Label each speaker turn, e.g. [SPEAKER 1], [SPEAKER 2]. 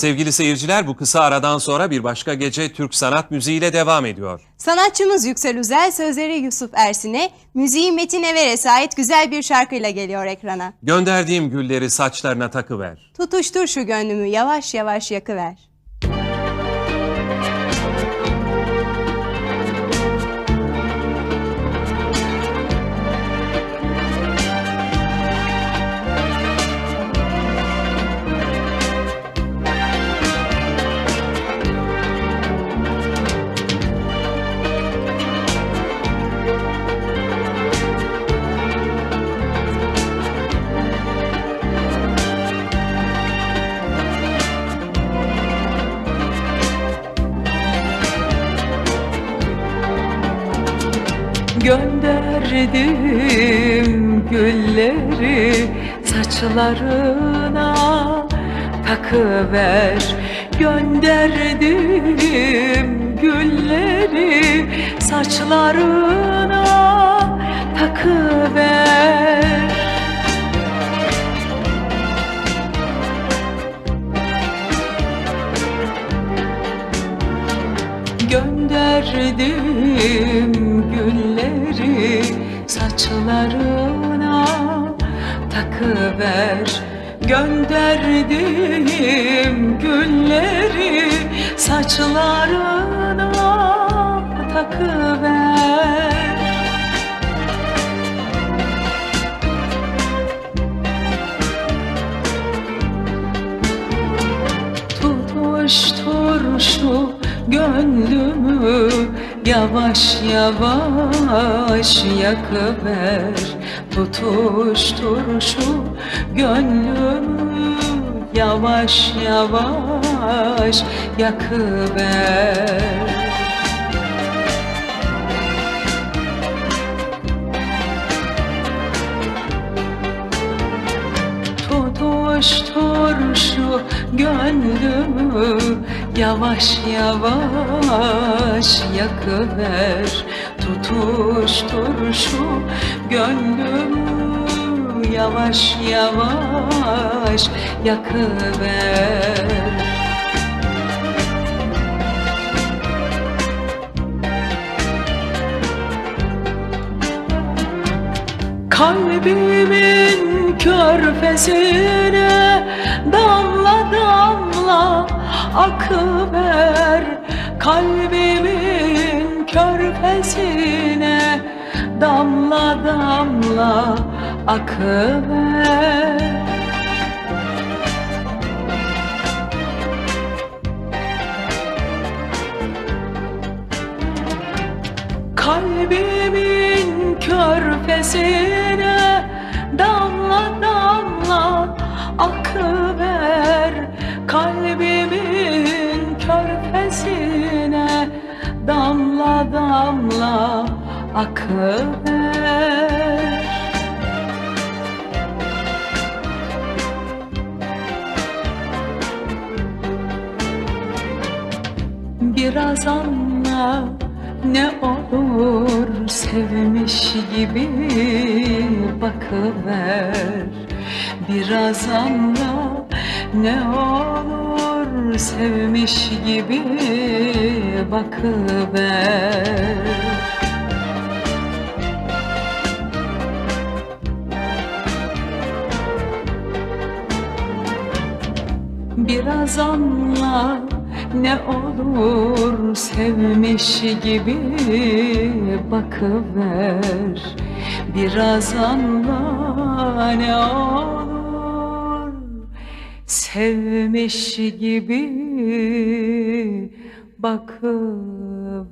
[SPEAKER 1] Sevgili seyirciler bu kısa aradan sonra bir başka gece Türk sanat müziğiyle devam ediyor.
[SPEAKER 2] Sanatçımız Yüksel Üzel sözleri Yusuf Ersin'e, müziği Metin Everes'e ait güzel bir şarkıyla geliyor ekrana.
[SPEAKER 1] Gönderdiğim gülleri saçlarına takıver.
[SPEAKER 2] Tutuştur şu gönlümü yavaş yavaş yakıver.
[SPEAKER 3] Gönderdim gülleri saçlarına. Takıver Gönderdim gülleri saçlarına. Takıver. Gönderdim Gönderdim gülleri saçlarına takıver. Tutuştur şu gönlümü Yavaş yavaş yakıver Tutuştur şu gönlümü. Yavaş yavaş yakıver. Tutuştur şu gönlümü Yavaş yavaş yakıver. Tutuştur şu gönlümü Yavaş yavaş yakıver. Kalbimin körfezine damla damla akıver Kalbimin körfezine damla damla akıver. Kalbimin körfezine damla damla akıver Biraz anla ne olur sevmiş gibi bakıver. Biraz anla ne olur sevmiş gibi bakıver. Biraz anla ne olur sevmiş gibi bakıver. Biraz anla ne olur sevmiş gibi bakıver